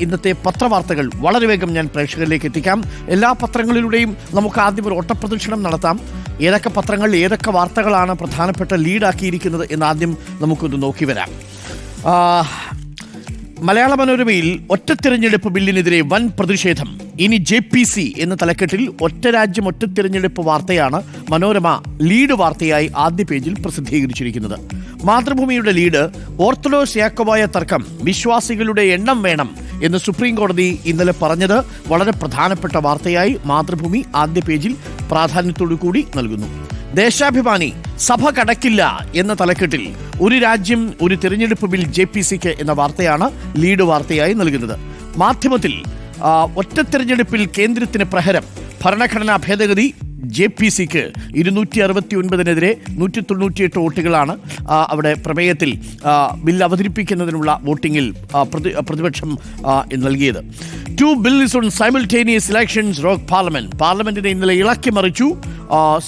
ഇന്നത്തെ പത്രവാർത്തകൾ വളരെ വേഗം ഞാൻ പ്രേക്ഷകരിലേക്ക് എത്തിക്കാം. എല്ലാ പത്രങ്ങളിലൂടെയും നമുക്ക് ആദ്യം ഒരു ഓട്ടപ്രദക്ഷിണം നടത്താം. ഏതൊക്കെ പത്രങ്ങൾ ഏതൊക്കെ വാർത്തകളാണ് പ്രധാനപ്പെട്ട ലീഡാക്കിയിരിക്കുന്നത് എന്ന് ആദ്യം നമുക്കൊന്ന് നോക്കി വരാം. മലയാള മനോരമയിൽ ഒറ്റ തിരഞ്ഞെടുപ്പ് ബില്ലിനെതിരെ വൻ പ്രതിഷേധം. ഇനി ജെ പി സി എന്ന തലക്കെട്ടിൽ ഒറ്റ രാജ്യം ഒറ്റ തിരഞ്ഞെടുപ്പ് വാർത്തയാണ് മനോരമ ലീഡ് വാർത്തയായി ആദ്യ പേജിൽ പ്രസിദ്ധീകരിച്ചിരിക്കുന്നത്. മാതൃഭൂമിയുടെ ലീഡ് ഓർത്തഡോക്സ് യാക്കോബായ തർക്കം. വിശ്വാസികളുടെ എണ്ണം വേണം. എന്ന് സുപ്രീം കോടതി ഇന്നലെ പറഞ്ഞത്. വളരെ പ്രധാനപ്പെട്ട വാർത്തയായി മാതൃഭൂമി ആദ്യ പേജിൽ പ്രാധാന്യത്തോടു കൂടി നൽകുന്നു. ദേശാഭിമാനി സഭ കടക്കില്ല എന്ന തലക്കെട്ടിൽ ഒരു രാജ്യം ഒരു തിരഞ്ഞെടുപ്പ് ബിൽ ജെ പി സിക്ക് എന്ന വാർത്തയാണ് ലീഡ് വാർത്തയായി നൽകുന്നത്. മാധ്യമത്തിൽ ഒറ്റ തിരഞ്ഞെടുപ്പിൽ കേന്ദ്രത്തിന് പ്രഹരം ഭരണഘടനാ ഭേദഗതി ജെ പി സിക്ക് ഇരുന്നൂറ്റി അറുപത്തി ഒൻപതിനെതിരെ നൂറ്റി തൊണ്ണൂറ്റിയെട്ട് വോട്ടുകളാണ് അവിടെ പ്രമേയത്തിൽ ബിൽ അവതരിപ്പിക്കുന്നതിനുള്ള വോട്ടിങ്ങിൽ പ്രതി പ്രതിപക്ഷം നൽകിയത്. Two bills on simultaneous elections rock parliament പാർലമെന്റിനെ ഇന്നലെ ഇളക്കി മറിച്ചു.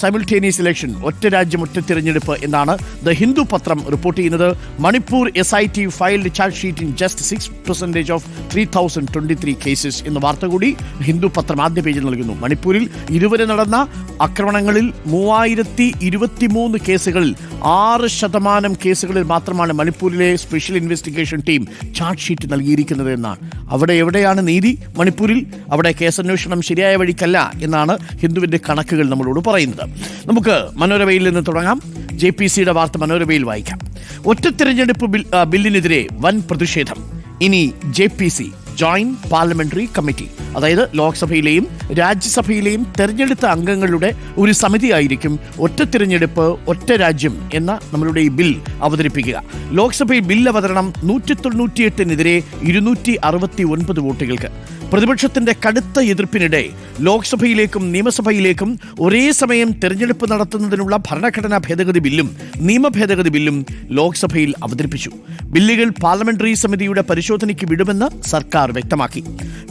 സൈമിൾട്ടേനിയസ് ഇലക്ഷൻ ഒറ്റ രാജ്യം ഒറ്റ തിരഞ്ഞെടുപ്പ് എന്നാണ് ദ ഹിന്ദു പത്രം റിപ്പോർട്ട് ചെയ്യുന്നത്. Manipur S I T filed charge sheet in just six percentage of three thousand twenty three cases എന്ന വാർത്ത കൂടി ഹിന്ദു പത്രം ആദ്യ പേജിൽ നൽകുന്നു. മണിപ്പൂരിൽ ഇതുവരെ നടന്ന ആക്രമണങ്ങളിൽ മൂവായിരത്തി ഇരുപത്തി മൂന്ന് കേസുകളിൽ ആറ് ശതമാനം കേസുകളിൽ മാത്രമാണ് മണിപ്പൂരിലെ special investigation team charge sheet നൽകിയിരിക്കുന്നത് എന്നാണ്. അവിടെ എവിടെയാണ് നീതി? മണിപ്പൂരിൽ അവിടെ കേസന്വേഷണം ശരിയായ വഴിക്കല്ല എന്നാണ് ഹിന്ദുവിന്റെ കണക്കുകൾ നമ്മളോട് പറയുന്നത്. നമുക്ക് മനോരമയിൽ നിന്ന് തുടങ്ങാം. ജെ പി സിയുടെ വാർത്ത മനോരമയിൽ വായിക്കാം. ഒറ്റ തിരഞ്ഞെടുപ്പ് ബില്ലിനെതിരെ വൻ പ്രതിഷേധം. ഇനി J P C joint parliamentary committee. അതായത് ലോക്സഭയിലെയും രാജ്യസഭയിലെയും തെരഞ്ഞെടുത്ത അംഗങ്ങളുടെ ഒരു സമിതിയായിരിക്കും ഒറ്റ തിരഞ്ഞെടുപ്പ് ഒറ്റ രാജ്യം എന്ന നമ്മളുടെ ഈ ബിൽ അവതരിപ്പിക്കുക. ലോക്സഭയിൽ ബിൽ അവതരണം നൂറ്റി തൊണ്ണൂറ്റിയെട്ടിനെതിരെ ഇരുന്നൂറ്റി അറുപത്തി ഒൻപത് വോട്ടുകൾക്ക്. പ്രതിപക്ഷത്തിന്റെ കടുത്ത എതിർപ്പിനിടെ ലോക്സഭയിലേക്കും നിയമസഭയിലേക്കും ഒരേ സമയം തെരഞ്ഞെടുപ്പ് നടത്തുന്നതിനുള്ള ഭരണഘടനാ ഭേദഗതി ബില്ലും നിയമ ഭേദഗതി ബില്ലും ലോക്സഭയിൽ അവതരിപ്പിച്ചു. ബില്ലുകൾ പാർലമെന്ററി സമിതിയുടെ പരിശോധനയ്ക്ക് വിടുമെന്ന് സർക്കാർ വ്യക്തമാക്കി.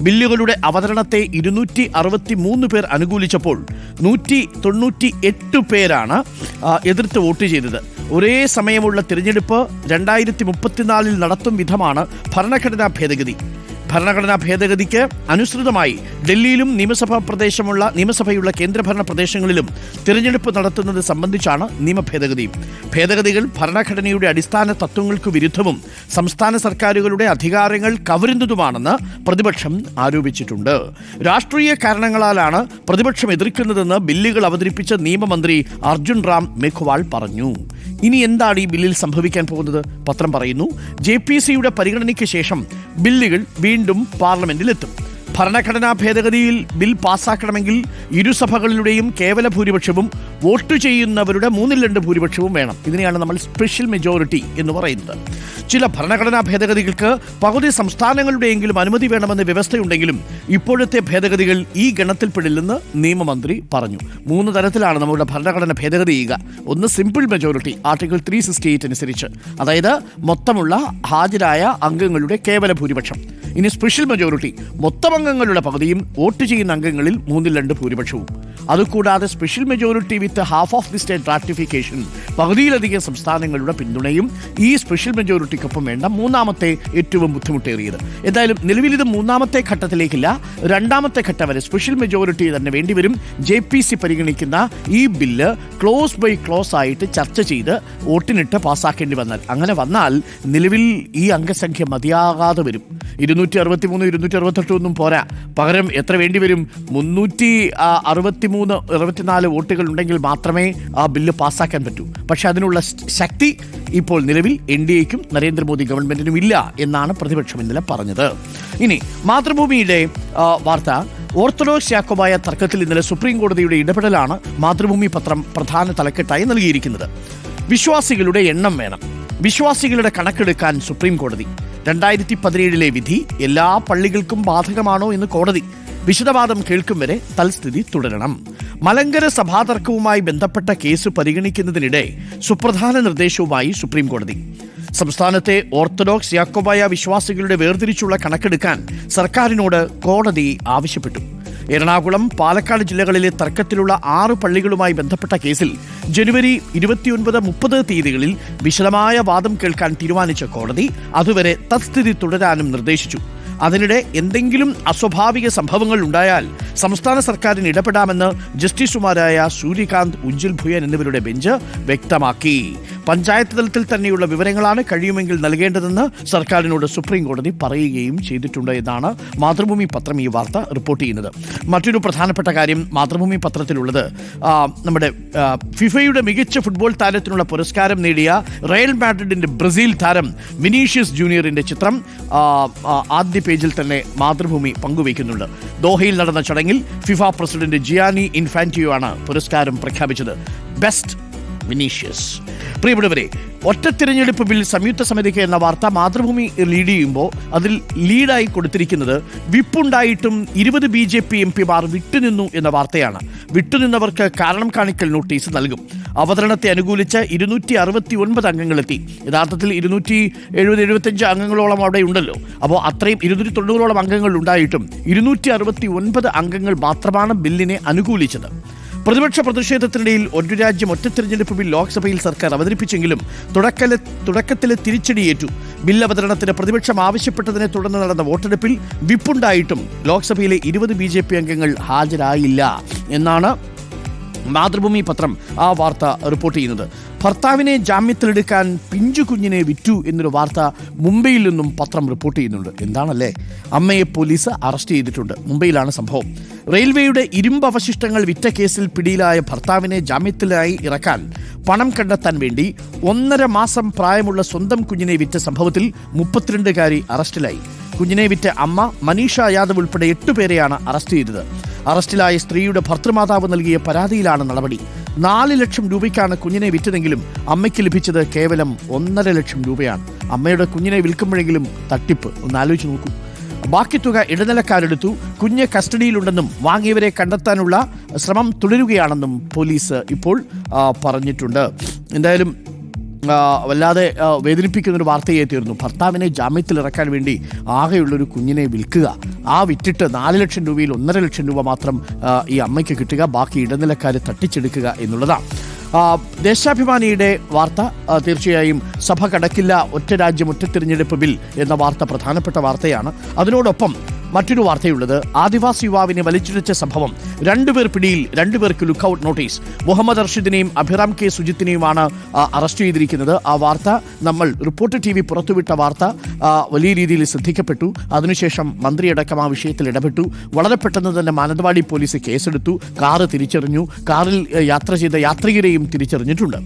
ബില്ലുകളുടെ അവതരണത്തെ ഇരുന്നൂറ്റി അറുപത്തി മൂന്ന് പേർ അനുകൂലിച്ചപ്പോൾ നൂറ്റി തൊണ്ണൂറ്റി എട്ട് പേരാണ് എതിർത്ത് വോട്ട് ചെയ്തത്. ഒരേ സമയമുള്ള തിരഞ്ഞെടുപ്പ് രണ്ടായിരത്തി മുപ്പത്തിനാലിൽ നടത്തും വിധമാണ് ഭരണഘടനാ ഭേദഗതി. ഭരണഘടനാ ഭേദഗതിക്ക് അനുസൃതമായി ഡൽഹിയിലും നിയമസഭാ പ്രദേശമുള്ള നിയമസഭയുള്ള കേന്ദ്രഭരണ പ്രദേശങ്ങളിലും തിരഞ്ഞെടുപ്പ് നടത്തുന്നത് സംബന്ധിച്ചാണ് നിയമ ഭേദഗതി ഭേദഗതികൾ ഭരണഘടനയുടെ അടിസ്ഥാന തത്വങ്ങൾക്ക് വിരുദ്ധവും സംസ്ഥാന സർക്കാരുകളുടെ അധികാരങ്ങൾ കവരുന്നതുമാണെന്ന് പ്രതിപക്ഷം ആരോപിച്ചിട്ടുണ്ട്. രാഷ്ട്രീയ കാരണങ്ങളാലാണ് പ്രതിപക്ഷം എതിർക്കുന്നതെന്ന് ബില്ലുകൾ അവതരിപ്പിച്ച നിയമമന്ത്രി അർജുൻ റാം മേഘ്വാൾ പറഞ്ഞു. ഇനി എന്താണ് ഈ ബില്ലിൽ സംഭവിക്കാൻ പോകുന്നത്? പത്രം പറയുന്നു ജെ പി സിയുടെ പരിഗണനയ്ക്ക് ശേഷം ബില്ലുകൾ വീണ്ടും പാർലമെന്റിലെത്തും. ഭരണഘടനാ ഭേദഗതിയിൽ ബിൽ പാസ്സാക്കണമെങ്കിൽ ഇരുസഭകളിലൂടെയും കേവല ഭൂരിപക്ഷവും വോട്ട് ചെയ്യുന്നവരുടെ മൂന്നിൽ രണ്ട് ഭൂരിപക്ഷവും വേണം. ഇതിനെയാണ് നമ്മൾ സ്പെഷ്യൽ മെജോറിറ്റി എന്ന് പറയുന്നത്. ചില ഭരണഘടനാ ഭേദഗതികൾക്ക് പകുതി സംസ്ഥാനങ്ങളുടെയെങ്കിലും അനുമതി വേണമെന്ന വ്യവസ്ഥയുണ്ടെങ്കിലും ഇപ്പോഴത്തെ ഭേദഗതികൾ ഈ ഗണത്തിൽപ്പെടില്ലെന്ന് നിയമമന്ത്രി പറഞ്ഞു. മൂന്ന് തരത്തിലാണ് നമ്മുടെ ഭരണഘടന ഭേദഗതി ചെയ്യുക. ഒന്ന് simple majority article three sixty eight അനുസരിച്ച്. അതായത് മൊത്തമുള്ള ഹാജരായ അംഗങ്ങളുടെ കേവല ഭൂരിപക്ഷം. ഇനി സ്പെഷ്യൽ മെജോറിറ്റി മൊത്തം അംഗങ്ങളുടെ പകുതിയും വോട്ട് ചെയ്യുന്ന അംഗങ്ങളിൽ മൂന്നിൽ രണ്ട് ഭൂരിപക്ഷവും. അതുകൂടാതെ special majority with half of the state ratification പകുതിയിലധികം സംസ്ഥാനങ്ങളുടെ പിന്തുണയും ഈ സ്പെഷ്യൽ മെജോറിറ്റിക്കൊപ്പം വേണ്ട. മൂന്നാമത്തെ ഏറ്റവും ബുദ്ധിമുട്ടേറിയത്. എന്തായാലും നിലവിൽ ഇത് മൂന്നാമത്തെ ഘട്ടത്തിലേക്കില്ല. രണ്ടാമത്തെ ഘട്ടം വരെ സ്പെഷ്യൽ മെജോറിറ്റി തന്നെ വേണ്ടിവരും ജെ പി സി പരിഗണിക്കുന്ന ഈ ബില്ല് ക്ലോസ് ബൈ ക്ലോസ് ആയിട്ട് ചർച്ച ചെയ്ത് വോട്ടിനിട്ട് പാസ്സാക്കേണ്ടി വന്നാൽ അങ്ങനെ വന്നാൽ നിലവിൽ ഈ അംഗസംഖ്യ മതിയാകാതെ വരും. ഇരുന്നൂറ്റി അറുപത്തി മൂന്ന് ഇരുന്നൂറ്റി അറുപത്തെട്ട് ഒന്നും പോരാ. പകരം എത്ര വേണ്ടി വരും? മുന്നൂറ്റി അറുപത്തി മൂന്ന് അറുപത്തിനാല് വോട്ടുകൾ ഉണ്ടെങ്കിൽ മാത്രമേ ആ ബില്ല് പാസ്സാക്കാൻ പറ്റൂ. പക്ഷെ അതിനുള്ള ശക്തി ഇപ്പോൾ നിലവിൽ എൻ ഡി എക്കും നരേന്ദ്രമോദി ഗവൺമെന്റിനും ഇല്ല എന്നാണ് പ്രതിപക്ഷം ഇന്നലെ പറഞ്ഞത്. ഇനി മാതൃഭൂമിയുടെ വാർത്ത. ഓർത്തഡോക്സ് യാക്കോബായ തർക്കത്തിൽ ഇന്നലെ സുപ്രീം കോടതിയുടെ ഇടപെടലാണ് മാതൃഭൂമി പത്രം പ്രധാന തലക്കെട്ടായി നൽകിയിരിക്കുന്നത്. വിശ്വാസികളുടെ എണ്ണം വേണം. വിശ്വാസികളുടെ കണക്കെടുക്കാൻ സുപ്രീം കോടതി. രണ്ടായിരത്തി പതിനേഴിലെ വിധി എല്ലാ പള്ളികൾക്കും ബാധകമാണോ എന്ന് കോടതി വിശദവാദം കേൾക്കും വരെ തൽസ്ഥിതി തുടരണം. മലങ്കര സഭാതർക്കവുമായി ബന്ധപ്പെട്ട കേസ് പരിഗണിക്കുന്നതിനിടെ സുപ്രധാന നിർദ്ദേശവുമായി സുപ്രീം കോടതി. സംസ്ഥാനത്തെ ഓർത്തഡോക്സ് യാക്കോബായ വിശ്വാസികളുടെ വേർതിരിച്ചുള്ള കണക്കെടുക്കാൻ സർക്കാരിനോട് കോടതി ആവശ്യപ്പെട്ടു. എറണാകുളം പാലക്കാട് ജില്ലകളിലെ തർക്കത്തിലുള്ള ആറ് പള്ളികളുമായി ബന്ധപ്പെട്ട കേസിൽ ജനുവരി ഇരുപത്തിയൊൻപത് മുപ്പത് തീയതികളിൽ വിശദമായ വാദം കേൾക്കാൻ തീരുമാനിച്ച കോടതി അതുവരെ തത്സ്ഥിതി തുടരാനും നിർദ്ദേശിച്ചു. അതിനിടെ എന്തെങ്കിലും അസ്വാഭാവിക സംഭവങ്ങൾ ഉണ്ടായാൽ സംസ്ഥാന സർക്കാരിന് ഇടപെടാമെന്ന് ജസ്റ്റിസുമാരായ സൂര്യകാന്ത് ഉജ്ജൽ ഭുയൻ എന്നിവരുടെ ബെഞ്ച് വ്യക്തമാക്കി. പഞ്ചായത്ത് തലത്തിൽ തന്നെയുള്ള വിവരങ്ങളാണ് കഴിയുമെങ്കിൽ നൽകേണ്ടതെന്ന് സർക്കാരിനോട് സുപ്രീം കോടതി പറയുകയും ചെയ്തിട്ടുണ്ട് എന്നാണ് മാതൃഭൂമി പത്രം ഈ വാർത്ത റിപ്പോർട്ട് ചെയ്യുന്നത്. മറ്റൊരു പ്രധാനപ്പെട്ട കാര്യം മാതൃഭൂമി പത്രത്തിലുള്ളത്. നമ്മുടെ ഫിഫയുടെ മികച്ച ഫുട്ബോൾ താരത്തിനുള്ള പുരസ്കാരം നേടിയ റയൽ മാഡ്രിഡിന്റെ ബ്രസീൽ താരം വിനീഷ്യസ് ജൂനിയറിന്റെ ചിത്രം ആദ്യ പേജിൽ തന്നെ മാതൃഭൂമി പങ്കുവയ്ക്കുന്നുണ്ട്. ദോഹയിൽ നടന്ന ചടങ്ങിൽ ഫിഫ പ്രസിഡന്റ് ജിയാനി ഇൻഫാന്റിയോ ആണ് പുരസ്കാരം പ്രഖ്യാപിച്ചത്. ബെസ്റ്റ് വിനീഷ്യസ് പ്രിയപ്പെട്ടവരെ ഒറ്റ തിരഞ്ഞെടുപ്പ് ബിൽ സംയുക്ത സമിതിക്ക് എന്ന വാർത്ത മാതൃഭൂമി ലീഡ് ചെയ്യുമ്പോൾ അതിൽ ലീഡായി കൊടുത്തിരിക്കുന്നത് വിപ്പുണ്ടായിട്ടും ഇരുപത് ബി ജെ പി എം പിമാർ വിട്ടുനിന്നു എന്ന വാർത്തയാണ്. വിട്ടുനിന്നവർക്ക് കാരണം കാണിക്കൽ നോട്ടീസ് നൽകും. അവതരണത്തെ അനുകൂലിച്ച് ഇരുന്നൂറ്റി അറുപത്തി ഒൻപത് അംഗങ്ങളെത്തി. യഥാർത്ഥത്തിൽ ഇരുന്നൂറ്റി എഴുപത് എഴുപത്തഞ്ച് അംഗങ്ങളോളം അവിടെ ഉണ്ടല്ലോ. അപ്പോൾ അത്രയും ഇരുന്നൂറ്റി തൊണ്ണൂറോളം അംഗങ്ങൾ ഉണ്ടായിട്ടും ഇരുന്നൂറ്റി അറുപത്തി ഒൻപത് അംഗങ്ങൾ മാത്രമാണ് ബില്ലിനെ അനുകൂലിച്ചത്. പ്രതിപക്ഷ പ്രതിഷേധത്തിനിടയിൽ ഒരു രാജ്യം ഒറ്റ തിരഞ്ഞെടുപ്പ് ബിൽ ലോക്സഭയിൽ സർക്കാർ അവതരിപ്പിച്ചെങ്കിലും തുടക്കലെ തുടക്കത്തിലെ തിരിച്ചടിയേറ്റു. ബിൽ അവതരണത്തിന് പ്രതിപക്ഷം ആവശ്യപ്പെട്ടതിനെ തുടർന്ന് നടന്ന വോട്ടെടുപ്പിൽ വിപ്പുണ്ടായിട്ടും ലോക്സഭയിലെ ഇരുപത് ബി അംഗങ്ങൾ ഹാജരായില്ല എന്നാണ് മാതൃഭൂമി പത്രം ആ വാർത്ത റിപ്പോർട്ട് ചെയ്യുന്നത്. ഭർത്താവിനെ ജാമ്യത്തിലെടുക്കാൻ പിഞ്ചു കുഞ്ഞിനെ വിറ്റു എന്നൊരു വാർത്ത മുംബൈയിൽ നിന്നും പത്രം റിപ്പോർട്ട് ചെയ്യുന്നുണ്ട്. എന്താണല്ലേ? അമ്മയെ പോലീസ് അറസ്റ്റ് ചെയ്തിട്ടുണ്ട്. മുംബൈയിലാണ് സംഭവം. റെയിൽവേയുടെ ഇരുമ്പ് അവശിഷ്ടങ്ങൾ വിറ്റ കേസിൽ പിടിയിലായ ഭർത്താവിനെ ജാമ്യത്തിലായി ഇറക്കാൻ പണം കണ്ടെത്താൻ വേണ്ടി ഒന്നര മാസം പ്രായമുള്ള സ്വന്തം കുഞ്ഞിനെ വിറ്റ സംഭവത്തിൽ മുപ്പത്തിരണ്ടുകാരി അറസ്റ്റിലായി. കുഞ്ഞിനെ വിറ്റ അമ്മ മനീഷ യാദവ് ഉൾപ്പെടെ എട്ടുപേരെയാണ് അറസ്റ്റ് ചെയ്തത്. അറസ്റ്റിലായ സ്ത്രീയുടെ ഭർത്തൃമാതാവ് നൽകിയ പരാതിയിലാണ് നടപടി. നാല് ലക്ഷം രൂപയ്ക്കാണ് കുഞ്ഞിനെ വിറ്റതെങ്കിലും അമ്മയ്ക്ക് ലഭിച്ചത് കേവലം ഒന്നര ലക്ഷം രൂപയാണ്. അമ്മയുടെ കുഞ്ഞിനെ വിൽക്കുമ്പോഴെങ്കിലും തട്ടിപ്പ്. ഒന്ന് ആലോചിച്ച് നോക്കൂ. ബാക്കി തുക ഇടനിലക്കാരെടുത്തു. കുഞ്ഞ് കസ്റ്റഡിയിലുണ്ടെന്നും വാങ്ങിയവരെ കണ്ടെത്താനുള്ള ശ്രമം തുടരുകയാണെന്നും പോലീസ് ഇപ്പോൾ പറഞ്ഞിട്ടുണ്ട്. എന്തായാലും വല്ലാതെ വേദനിപ്പിക്കുന്നൊരു വാർത്തയായി തീർന്നു. ഭർത്താവിനെ ജാമ്യത്തിൽ ഇറക്കാൻ വേണ്ടി ആകെയുള്ളൊരു കുഞ്ഞിനെ വിൽക്കുക. ആ വിറ്റിട്ട് നാല് ലക്ഷം രൂപയിൽ ഒന്നര ലക്ഷം രൂപ മാത്രം ഈ അമ്മയ്ക്ക് കിട്ടുക. ബാക്കി ഇടനിലക്കാരെ തട്ടിച്ചെടുക്കുക എന്നുള്ളതാണ്. ദേശാഭിമാനിയുടെ വാർത്ത തീർച്ചയായും സഭ കടക്കില്ല ഒറ്റ രാജ്യം ഒറ്റ തിരഞ്ഞെടുപ്പ് ബിൽ എന്ന വാർത്ത പ്രധാനപ്പെട്ട വാർത്തയാണ്. അതിനോടൊപ്പം മറ്റൊരു വാർത്തയുള്ളത് ആദിവാസി യുവാവിനെ വലിച്ചിഴച്ച സംഭവം. രണ്ടുപേർ പിടിയിൽ രണ്ടുപേർക്ക് ലുക്ക് ഔട്ട് നോട്ടീസ്. മുഹമ്മദ് അർഷിദിനെയും അഭിറാം കെ സുജിത്തിനെയുമാണ് അറസ്റ്റ് ചെയ്തിരിക്കുന്നത്. ആ വാർത്ത നമ്മൾ റിപ്പോർട്ട് ടി വി പുറത്തുവിട്ട വാർത്ത വലിയ രീതിയിൽ ശ്രദ്ധിക്കപ്പെട്ടു. അതിനുശേഷം മന്ത്രിയടക്കം ആ വിഷയത്തിൽ ഇടപെട്ടു. വളരെ പെട്ടെന്ന് തന്നെ മാനന്തവാടി പോലീസ് കേസെടുത്തു. കാറ് തിരിച്ചറിഞ്ഞു. കാറിൽ യാത്ര ചെയ്ത യാത്രികരെയും തിരിച്ചറിഞ്ഞിട്ടുണ്ട്.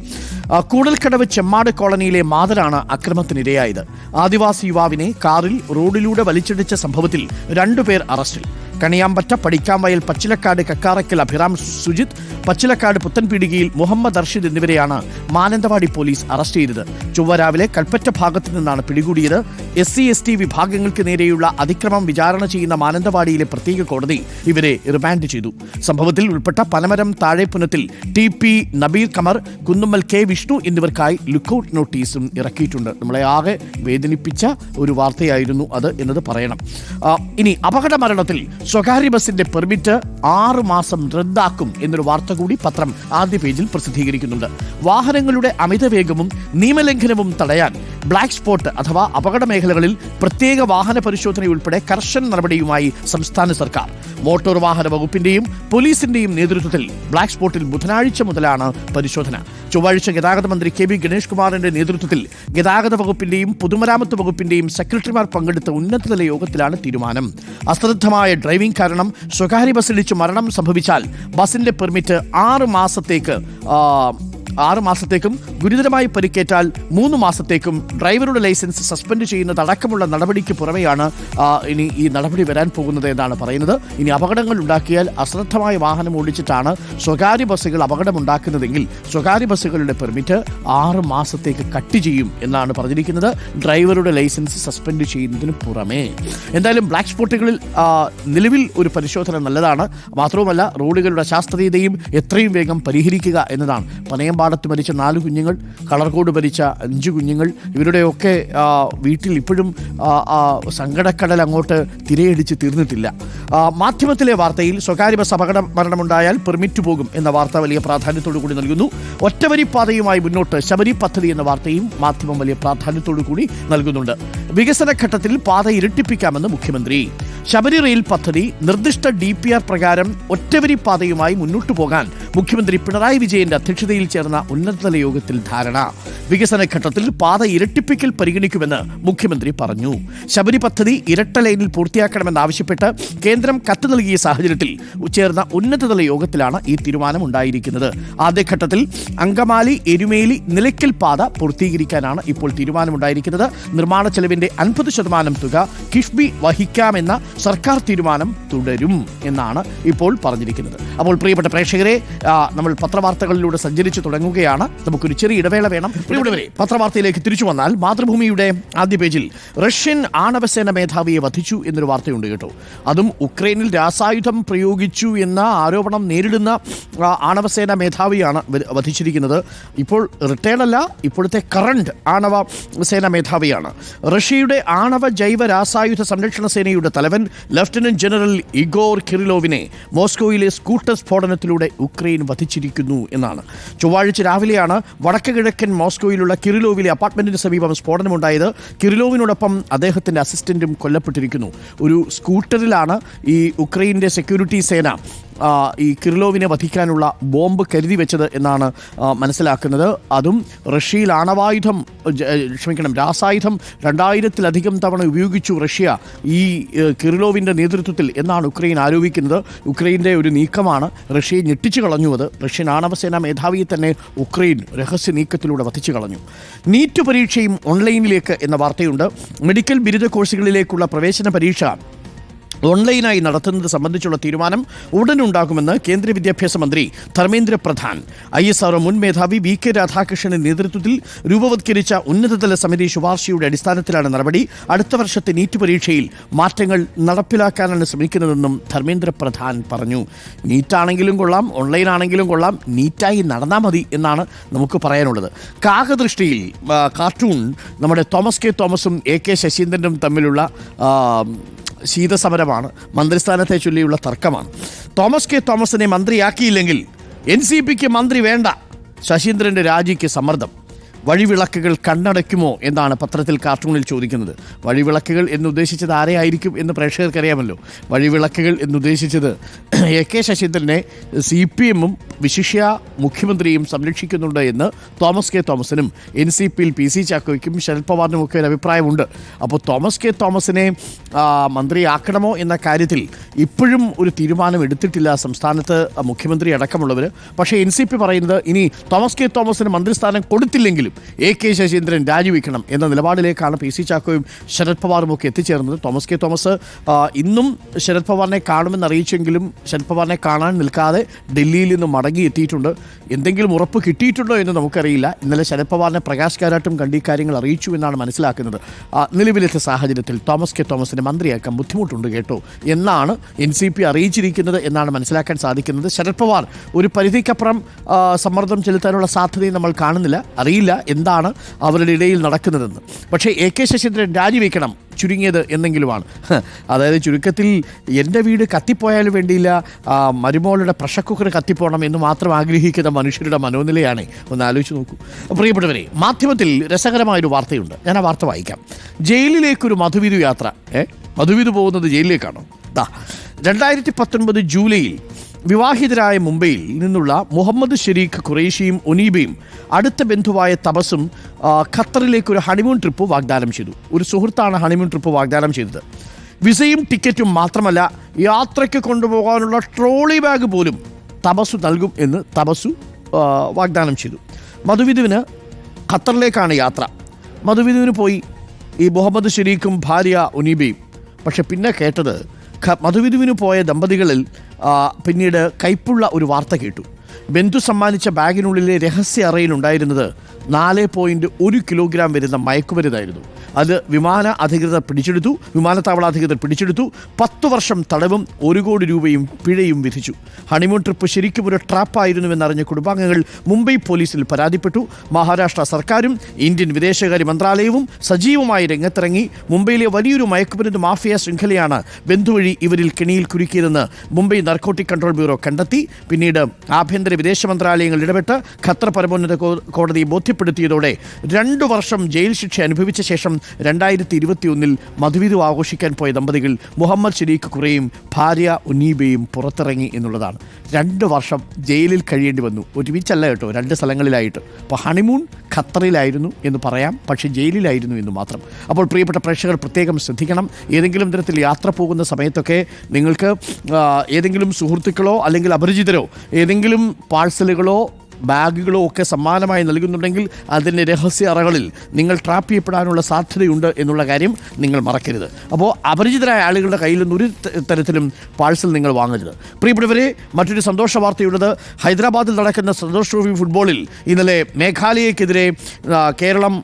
കൂടൽക്കടവ് ചെമ്മാട് കോളനിയിലെ മാതരാണ് അക്രമത്തിനിരയായത്. ആദിവാസി യുവാവിനെ കാറിൽ റോഡിലൂടെ വലിച്ചിടിച്ച സംഭവത്തിൽ രണ്ടുപേർ അറസ്റ്റിൽ. കണിയാമ്പറ്റ പടിക്കാംവയൽ പച്ചിലക്കാട് കക്കാറയ്ക്കൽ അഭിറാം സുജിത് പച്ചിലക്കാട് പുത്തൻപീടികയിൽ മുഹമ്മദ് അർഷിദ് എന്നിവരെയാണ് മാനന്തവാടി പോലീസ് അറസ്റ്റ് ചെയ്തത്. ചൊവ്വ രാവിലെ കൽപ്പറ്റ ഭാഗത്തു നിന്നാണ് പിടികൂടിയത്. എസ് സി എസ് ടി വിഭാഗങ്ങൾക്ക് നേരെയുള്ള അതിക്രമം വിചാരണ ചെയ്യുന്ന മാനന്തവാടിയിലെ പ്രത്യേക കോടതി ഇവരെ റിമാൻഡ് ചെയ്തു. സംഭവത്തിൽ ഉൾപ്പെട്ട Panamaram താഴെപ്പുനത്തിൽ T P Nabeer Kamar Kunnummal K Vishnu എന്നിവർക്കായി lookout നോട്ടീസും ഇറക്കിയിട്ടുണ്ട്. നമ്മളെ ആകെ വേദനിപ്പിച്ച ഒരു വാർത്തയായിരുന്നു അത് എന്നത് പറയണം. ഇനി അപകട മരണത്തിൽ സ്വകാര്യ ബസിന്റെ പെർമിറ്റ് ആറു മാസം റദ്ദാക്കും എന്നൊരു വാർത്ത കൂടി പത്രം ആദ്യ പേജിൽ പ്രസിദ്ധീകരിക്കുന്നുണ്ട്. വാഹനങ്ങളുടെ അമിതവേഗവും നിയമലംഘനവും തടയാൻ ബ്ലാക്ക് സ്പോട്ട് അഥവാ അപകട മേഖലകളിൽ പ്രത്യേക വാഹന പരിശോധനയുൾപ്പെടെ കർശന നടപടിയുമായി സംസ്ഥാന സർക്കാർ. മോട്ടോർ വാഹന വകുപ്പിന്റെയും പോലീസിന്റെയും നേതൃത്വത്തിൽ ബ്ലാക്ക് സ്പോട്ടിൽ ബുധനാഴ്ച മുതലാണ് പരിശോധന. ചൊവ്വാഴ്ച ഗതാഗത മന്ത്രി കെ വി ഗണേഷ് കുമാറിന്റെ നേതൃത്വത്തിൽ ഗതാഗത വകുപ്പിന്റെയും പൊതുമരാമത്ത് വകുപ്പിന്റെയും സെക്രട്ടറിമാർ പങ്കെടുത്ത ഉന്നതതല യോഗത്തിലാണ് തീരുമാനം. അശ്രദ്ധമായ ഡ്രൈവിംഗ് കാരണം സ്വകാര്യ ബസ്സിലിച്ച് മരണം സംഭവിച്ചാൽ ബസിന്റെ പെർമിറ്റ് ആറ് മാസത്തേക്ക് ആറ് മാസത്തേക്കും ഗുരുതരമായി പരിക്കേറ്റാൽ മൂന്ന് മാസത്തേക്കും ഡ്രൈവറുടെ ലൈസൻസ് സസ്പെൻഡ് ചെയ്യുന്നതടക്കമുള്ള നടപടിക്ക് പുറമെയാണ് ഇനി ഈ നടപടി വരാൻ പോകുന്നത് എന്നാണ് പറയുന്നത്. ഇനി അപകടങ്ങൾ ഉണ്ടാക്കിയാൽ അശ്രദ്ധമായ വാഹനം ഓടിച്ചിട്ടാണ് സ്വകാര്യ ബസ്സുകൾ അപകടമുണ്ടാക്കുന്നതെങ്കിൽ സ്വകാര്യ ബസ്സുകളുടെ പെർമിറ്റ് ആറ് മാസത്തേക്ക് കട്ട് ചെയ്യും എന്നാണ് പറഞ്ഞിരിക്കുന്നത്. ഡ്രൈവറുടെ ലൈസൻസ് സസ്പെൻഡ് ചെയ്യുന്നതിന് പുറമേ. എന്തായാലും ബ്ലാക്ക് സ്പോട്ടുകളിൽ നിലവിൽ ഒരു പരിശോധന നല്ലതാണ്. മാത്രവുമല്ല റോഡുകളുടെ ശാസ്ത്രീയതയും എത്രയും വേഗം പരിഹരിക്കുക എന്നതാണ്. പനയമ്പാറ കമ്പാടത്ത് മരിച്ച നാല് കുഞ്ഞുങ്ങൾ കളർകോട് മരിച്ച അഞ്ച് കുഞ്ഞുങ്ങൾ. ഇവരുടെയൊക്കെ വീട്ടിൽ ഇപ്പോഴും സങ്കടക്കടൽ അങ്ങോട്ട് തിരയടിച്ച് തീർന്നിട്ടില്ല. മാധ്യമത്തിലെ വാർത്തയിൽ സ്വകാര്യ ബസ് അപകട മരണമുണ്ടായാൽ പെർമിറ്റ് പോകും എന്ന വാർത്ത വലിയ പ്രാധാന്യത്തോടു കൂടി നൽകുന്നു. ഒറ്റവരിപ്പാതയുമായി മുന്നോട്ട് ശബരി പദ്ധതി എന്ന വാർത്തയും മാധ്യമം വലിയ പ്രാധാന്യത്തോടു കൂടി നൽകുന്നുണ്ട്. വികസന ഘട്ടത്തിൽ പാത ഇരട്ടിപ്പിക്കാമെന്ന് മുഖ്യമന്ത്രി. ശബരി റെയിൽ പദ്ധതി നിർദ്ദിഷ്ട ഡി പി ആർ പ്രകാരം ഒറ്റവരി പാതയുമായി മുന്നോട്ടു പോകാൻ മുഖ്യമന്ത്രി പിണറായി വിജയന്റെ അധ്യക്ഷതയിൽ ചേർന്ന ഉന്നതതല യോഗത്തിൽ ധാരണ. വികസന ഘട്ടത്തിൽ പാത ഇരട്ടിപ്പിക്കൽ പരിഗണിക്കുമെന്ന് മുഖ്യമന്ത്രി പറഞ്ഞു. ശബരി പദ്ധതി ഇരട്ട ലൈനിൽ പൂർത്തിയാക്കണമെന്നാവശ്യപ്പെട്ട് കേന്ദ്രം കത്ത് നൽകിയ സാഹചര്യത്തിൽ ചേർന്ന ഉന്നതതല യോഗത്തിലാണ് ഈ തീരുമാനം തീരുമാനമുണ്ടായിരിക്കുന്നത്. ആദ്യഘട്ടത്തിൽ അങ്കമാലി എരുമേലി നിലയ്ക്കൽ പാത പൂർത്തീകരിക്കാനാണ് ഇപ്പോൾ തീരുമാനമുണ്ടായിരിക്കുന്നത്. നിർമ്മാണ ചെലവിന്റെ അൻപത് ശതമാനം തുക കിഫ്ബി വഹിക്കാമെന്ന സർക്കാർ തീരുമാനം തുടരും എന്നാണ് ഇപ്പോൾ പറഞ്ഞിരിക്കുന്നത്. അപ്പോൾ പ്രിയപ്പെട്ട പ്രേക്ഷകരെ നമ്മൾ പത്രവാർത്തകളിലൂടെ സഞ്ചരിച്ചു തുടങ്ങുകയാണ്. നമുക്കൊരു ചെറിയ ഇടവേള വേണം. ഇവിടെ പത്രവാർത്തയിലേക്ക് തിരിച്ചു വന്നാൽ മാതൃഭൂമിയുടെ ആദ്യ പേജിൽ റഷ്യൻ ആണവസേന മേധാവിയെ വധിച്ചു എന്നൊരു വാർത്തയുണ്ട് കേട്ടോ. അതും ഉക്രൈനിൽ രാസായുധം പ്രയോഗിച്ചു എന്ന ആരോപണം നേരിടുന്ന ആണവസേന മേധാവിയാണ് വധിച്ചിരിക്കുന്നത്. ഇപ്പോൾ റിട്ടയർഡ് അല്ല ഇപ്പോഴത്തെ കറണ്ട് ആണവ സേന മേധാവിയാണ്. റഷ്യയുടെ ആണവ ജൈവ രാസായുധ സംരക്ഷണ സേനയുടെ തലവൻ ലഫ്റ്റനന്റ് ജനറൽ ഇഗോർ കിറിലോവിനെ മോസ്കോയിലെ സ്കൂട്ടർ സ്ഫോടനത്തിലൂടെ ഉക്രൈൻ വധിച്ചിരിക്കുന്നു എന്നാണ്. ചൊവ്വാഴ്ച രാവിലെയാണ് വടക്ക് കിഴക്കൻ മോസ്കോയിലുള്ള കിറിലോവിലെ അപ്പാർട്ട്മെന്റിന് സമീപം സ്ഫോടനമുണ്ടായത്. കിരിലോവിനോടൊപ്പം അദ്ദേഹത്തിന്റെ അസിസ്റ്റന്റും കൊല്ലപ്പെട്ടിരിക്കുന്നു. ഒരു സ്കൂട്ടറിലാണ് ഈ ഉക്രൈന്റെ സെക്യൂരിറ്റി സേന ഈ കിർലോവിനെ വധിക്കാനുള്ള ബോംബ് കരുതി വെച്ചത് എന്നാണ് മനസ്സിലാക്കുന്നത്. അതും റഷ്യയിൽ ആണവായുധം ക്ഷമിക്കണം രാസായുധം രണ്ടായിരത്തിലധികം തവണ ഉപയോഗിച്ചു റഷ്യ ഈ കിർലോവിന്റെ നേതൃത്വത്തിൽ എന്നാണ് ഉക്രൈൻ ആരോപിക്കുന്നത്. ഉക്രൈന്റെ ഒരു നീക്കമാണ് റഷ്യയെ ഞെട്ടിച്ചു കളഞ്ഞു അത്. റഷ്യൻ ആണവസേനാ മേധാവിയെ തന്നെ ഉക്രൈൻ രഹസ്യ നീക്കത്തിലൂടെ വധിച്ചു കളഞ്ഞു. നീറ്റ് പരീക്ഷയും ഓൺലൈനിലേക്ക് എന്ന വാർത്തയുണ്ട്. മെഡിക്കൽ ബിരുദ കോഴ്സുകളിലേക്കുള്ള പ്രവേശന പരീക്ഷ ഓൺലൈനായി നടത്തുന്നത് സംബന്ധിച്ചുള്ള തീരുമാനം ഉടനുണ്ടാകുമെന്ന് കേന്ദ്ര വിദ്യാഭ്യാസ മന്ത്രി Dharmendra Pradhan. I S R O മുൻ മേധാവി വി കെ രാധാകൃഷ്ണന്റെ നേതൃത്വത്തിൽ രൂപവത്കരിച്ച ഉന്നതതല സമിതി ശുപാർശയുടെ അടിസ്ഥാനത്തിലാണ് നടപടി. അടുത്ത വർഷത്തെ നീറ്റ് പരീക്ഷയിൽ മാറ്റങ്ങൾ നടപ്പിലാക്കാനാണ് ശ്രമിക്കുന്നതെന്നും ധർമ്മേന്ദ്ര പ്രധാൻ പറഞ്ഞു. നീറ്റാണെങ്കിലും കൊള്ളാം ഓൺലൈൻ ആണെങ്കിലും കൊള്ളാം നീറ്റായി നടന്നാൽ മതി എന്നാണ് നമുക്ക് പറയാനുള്ളത്. കാകദൃഷ്ടിയിൽ കാർട്ടൂൺ നമ്മുടെ തോമസ് കെ തോമസും എ കെ ശശീന്ദ്രനും തമ്മിലുള്ള ആ, ശീതസമരമാണ് മന്ത്രിസ്ഥാനത്തെ ചൊല്ലിയുള്ള തർക്കമാണ്. തോമസ് കെ തോമസിനെ മന്ത്രിയാക്കിയില്ലെങ്കിൽ എൻ സി പിക്ക് മന്ത്രി വേണ്ട. ശശീന്ദ്രന്റെ രാജിക്ക് സമ്മർദ്ദം. വഴിവിളക്കുകൾ കണ്ണടയ്ക്കുമോ എന്നാണ് പത്രത്തിൽ കാർട്ടൂണിൽ ചോദിക്കുന്നത്. വഴിവിളക്കുകൾ എന്നുദ്ദേശിച്ചത് ആരെയായിരിക്കും എന്ന് പ്രേക്ഷകർക്കറിയാമല്ലോ. വഴിവിളക്കുകൾ എന്നുദ്ദേശിച്ചത് എ കെ ശശീന്ദ്രനെ സി പി എമ്മും വിശിഷ്യ മുഖ്യമന്ത്രിയും സംരക്ഷിക്കുന്നുണ്ട് എന്ന് തോമസ് കെ തോമസിനും എൻ സി പിയിൽ പി സി ചാക്കോയ്ക്കും ശരത് പവാറിനും ഒക്കെ ഒരു അഭിപ്രായമുണ്ട്. അപ്പോൾ തോമസ് കെ തോമസിനെ മന്ത്രിയാക്കണമോ എന്ന കാര്യത്തിൽ ഇപ്പോഴും ഒരു തീരുമാനം എടുത്തിട്ടില്ല സംസ്ഥാനത്ത് മുഖ്യമന്ത്രി അടക്കമുള്ളവർ പക്ഷേ എൻ സി പി പറയുന്നത് ഇനി തോമസ് കെ തോമസിന് മന്ത്രിസ്ഥാനം കൊടുത്തില്ലെങ്കിലും എ കെ ശശീന്ദ്രൻ രാജിവെക്കണം എന്ന നിലപാടിലേക്കാണ് പി സി ചാക്കോയും ശരത് പവാറും ഒക്കെ എത്തിച്ചേർന്നത്. തോമസ് കെ തോമസ് ഇന്നും ശരത് പവാറിനെ കാണുമെന്ന് അറിയിച്ചെങ്കിലും ശരത് പവാറിനെ കാണാൻ നിൽക്കാതെ ഡൽഹിയിൽ നിന്ന് മടങ്ങി എത്തിയിട്ടുണ്ട്. എന്തെങ്കിലും ഉറപ്പ് കിട്ടിയിട്ടുണ്ടോ എന്ന് നമുക്കറിയില്ല. ഇന്നലെ ശരത് പവാറിനെ പ്രകാശ് കാരാട്ടും കണ്ട് കാര്യങ്ങൾ അറിയിച്ചു എന്നാണ് മനസ്സിലാക്കുന്നത്. നിലവിലത്തെ സാഹചര്യത്തിൽ തോമസ് കെ തോമസിനെ മന്ത്രിയാക്കാൻ ബുദ്ധിമുട്ടുണ്ട് കേട്ടോ എന്നാണ് എൻ സി പി അറിയിച്ചിരിക്കുന്നത് എന്നാണ് മനസ്സിലാക്കാൻ സാധിക്കുന്നത്. ശരത് പവാർ ഒരു പരിധിക്കപ്പുറം സമ്മർദ്ദം ചെലുത്താനുള്ള സാധ്യതയും നമ്മൾ കാണുന്നില്ല. അറിയില്ല. എന്താണ് അവരുടെ ഇടയിൽ നടക്കുന്നതെന്ന്. പക്ഷേ എ കെ ശശീന്ദ്രൻ രാജിവെക്കണം ചുരുങ്ങിയത് എന്നെങ്കിലുമാണ് അതായത് ചുരുക്കത്തിൽ എന്റെ വീട് കത്തിപ്പോയാലും വേണ്ടിയില്ല മരുമോളുടെ പ്രഷർ കുക്കർ കത്തിപ്പോണം എന്ന് മാത്രം ആഗ്രഹിക്കുന്ന മനുഷ്യരുടെ മനോനിലയാണ്. ഒന്ന് ആലോചിച്ച് നോക്കൂ. പ്രിയപ്പെട്ടവരെ മാധ്യമത്തിൽ രസകരമായൊരു വാർത്തയുണ്ട്. ഞാൻ ആ വാർത്ത വായിക്കാം. ജയിലിലേക്കൊരു മധുവിധു യാത്ര. ഏ? മധുവിധു പോകുന്നത് ജയിലിലേക്കാണോ? ദാ രണ്ടായിരത്തി പത്തൊൻപത് ജൂലൈയിൽ വിവാഹിതരായ മുംബൈയിൽ നിന്നുള്ള മുഹമ്മദ് ഷെരീഖ് ഖുറേഷിയും ഒനീബയും അടുത്ത ബന്ധുവായ തപസും ഖത്തറിലേക്ക് ഒരു ഹണിമൂൺ ട്രിപ്പ് വാഗ്ദാനം ചെയ്തു. ഒരു സുഹൃത്താണ് ഹണിമൂൺ ട്രിപ്പ് വാഗ്ദാനം ചെയ്തത്. വിസയും ടിക്കറ്റും മാത്രമല്ല യാത്രയ്ക്ക് കൊണ്ടുപോകാനുള്ള ട്രോളി ബാഗ് പോലും തപസു നൽകും എന്ന് തപസു വാഗ്ദാനം ചെയ്തു. മധുവിധുവിന് ഖത്തറിലേക്കാണ് യാത്ര. മധുവിധുവിന് പോയി ഈ മുഹമ്മദ് ഷെരീഖും ഭാര്യ ഒനീബയും. പക്ഷെ പിന്നെ കേട്ടത് മധുവിധുവിന് പോയ ദമ്പതികളിൽ പിന്നീട് കൈപ്പുള്ള ഒരു വാർത്ത കേട്ടു. ബന്ധു സമ്മാനിച്ച ബാഗിനുള്ളിലെ രഹസ്യ അറയിൽ ഉണ്ടായിരുന്നത് നാല് പോയിന്റ് ഒരു കിലോഗ്രാം വരുന്ന മയക്കുമരുന്നായിരുന്നു. അത് വിമാന അധികൃതർ പിടിച്ചെടുത്തു വിമാനത്താവള അധികൃതർ പിടിച്ചെടുത്തു പത്തു വർഷം തടവും ഒരു കോടി രൂപയും പിഴയും വിധിച്ചു. ഹണിമൂൺ ട്രിപ്പ് ശരിക്കും ഒരു ട്രാപ്പായിരുന്നുവെന്നറിഞ്ഞ കുടുംബാംഗങ്ങൾ മുംബൈ പോലീസിൽ പരാതിപ്പെട്ടു. മഹാരാഷ്ട്ര സർക്കാരും ഇന്ത്യൻ വിദേശകാര്യ മന്ത്രാലയവും സജീവമായി രംഗത്തിറങ്ങി. മുംബൈയിലെ വലിയൊരു മയക്കുമരുന്ന് മാഫിയ ശൃംഖലയാണ് ബന്ധുവഴി ഇവരിൽ കെണിയിൽ കുരുക്കിയതെന്ന് മുംബൈ നർക്കോട്ടിക് കൺട്രോൾ ബ്യൂറോ കണ്ടെത്തി. പിന്നീട് ആഭ്യന്തര വിദേശ മന്ത്രാലയങ്ങൾ ഇടപെട്ട് ഖത്തർ പരമോന്നത കോടതി കോടതിയെ ബോധ്യപ്പെടുത്തിയതോടെ രണ്ടു വർഷം ജയിൽ ശിക്ഷ അനുഭവിച്ച ശേഷം രണ്ടായിരത്തി ഇരുപത്തിയൊന്നിൽ മധുവിധു ആഘോഷിക്കാൻ പോയ ദമ്പതികൾ മുഹമ്മദ് ഷരീഖ് കുറേയും ഭാര്യ ഉനീബയും പുറത്തിറങ്ങി എന്നുള്ളതാണ്. രണ്ട് വർഷം ജയിലിൽ കഴിയേണ്ടി വന്നു. ഒരുമിച്ചല്ല കേട്ടോ രണ്ട് സ്ഥലങ്ങളിലായിട്ട്. അപ്പോൾ ഹണിമൂൺ ഖത്തറിലായിരുന്നു എന്ന് പറയാം പക്ഷേ ജയിലിലായിരുന്നു എന്ന് മാത്രം. അപ്പോൾ പ്രിയപ്പെട്ട പ്രേക്ഷകർ പ്രത്യേകം ശ്രദ്ധിക്കണം ഏതെങ്കിലും തരത്തിൽ യാത്ര പോകുന്ന സമയത്തൊക്കെ നിങ്ങൾക്ക് ഏതെങ്കിലും സുഹൃത്തുക്കളോ അല്ലെങ്കിൽ അപരിചിതരോ ഏതെങ്കിലും പാഴ്സലുകളോ ബാഗുകളോ ഒക്കെ സമ്മാനമായി നൽകുന്നുണ്ടെങ്കിൽ അതിന്റെ രഹസ്യ അറകളിൽ നിങ്ങൾ ട്രാപ്പ് ചെയ്യപ്പെടാനുള്ള സാധ്യതയുണ്ട് എന്നുള്ള കാര്യം നിങ്ങൾ മറക്കരുത്. അപ്പോൾ അപരിചിതരായ ആളുകളുടെ കയ്യിൽ നിന്ന് ഒരു തരത്തിലും പാഴ്സൽ നിങ്ങൾ വാങ്ങരുത്. പ്രിയപ്പെട്ടവരെ മറ്റൊരു സന്തോഷ വാർത്തയുള്ളത് ഹൈദരാബാദിൽ നടക്കുന്ന സന്തോഷ് ട്രോഫി ഫുട്ബോളിൽ ഇന്നലെ മേഘാലയക്കെതിരെ കേരളം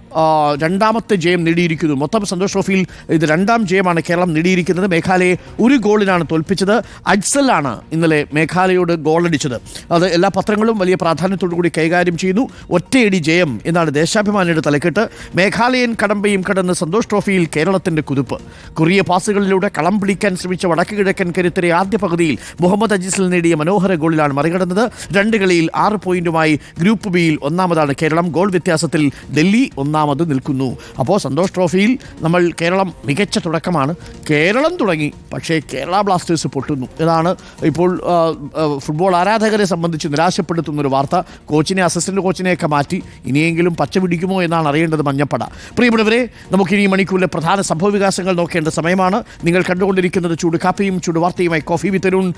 രണ്ടാമത്തെ ജയം നേടിയിരിക്കുന്നു. മൊത്തം സന്തോഷ് ട്രോഫിയിൽ ഇത് രണ്ടാം ജയമാണ് കേരളം നേടിയിരിക്കുന്നത്. മേഘാലയെ ഒരു ഗോളിനാണ് തോൽപ്പിച്ചത്. അജ്സലാണ് ഇന്നലെ മേഘാലയോട് ഗോളടിച്ചത്. അത് എല്ലാ പത്രങ്ങളും വലിയ പ്രാധാന്യത്തോടു കൂടി കൈകാര്യം ചെയ്യുന്നു. ഒറ്റയടി ജയം എന്നാണ് ദേശാഭിമാനിയുടെ തലക്കെട്ട്. മേഘാലയൻ കടമ്പയും കടന്ന് സന്തോഷ് ട്രോഫിയിൽ കേരളത്തിന്റെ കുതിപ്പ്. കുറിയ പാസുകളിലൂടെ കളം പിടിക്കാൻ ശ്രമിച്ച വടക്ക് കിഴക്കൻ കരുത്തരെ ആദ്യ പകുതിയിൽ മുഹമ്മദ് അജീസിൽ നേടിയ മനോഹര ഗോളിലാണ് മറികടന്നത്. രണ്ട് കളിയിൽ ആറ് പോയിന്റുമായി ഗ്രൂപ്പ് ബിയിൽ ഒന്നാമതാണ് കേരളം. ഗോൾ വ്യത്യാസത്തിൽ ഡൽഹി ഒന്നാമത് നിൽക്കുന്നു. അപ്പോൾ സന്തോഷ് ട്രോഫിയിൽ നമ്മൾ കേരളം മികച്ച തുടക്കമാണ്. കേരളം തുടങ്ങി പക്ഷേ കേരള ബ്ലാസ്റ്റേഴ്സ് പൊട്ടുന്നു. ഇതാണ് ഇപ്പോൾ ഫുട്ബോൾ ആരാധകരെ സംബന്ധിച്ച് നിരാശപ്പെടുത്തുന്ന ഒരു വാർത്ത. കോച്ചിനെ അസിസ്റ്റന്റ് കോച്ചിനെയൊക്കെ മാറ്റി ഇനിയെങ്കിലും പച്ച പിടിക്കുമോ എന്നാണ് അറിയേണ്ടത് മഞ്ഞപ്പട. പ്രിയപ്പെട്ടവരെ നമുക്ക് ഇനി ഈ മണിക്കൂറിലെ പ്രധാന സംഭവ വികാസങ്ങൾ നോക്കേണ്ട സമയമാണ്. നിങ്ങൾ കണ്ടുകൊണ്ടിരിക്കുന്നത് ചൂട് കാപ്പിയും ചൂട് വാർത്തയുമായി കോഫി വിത്തരുൺ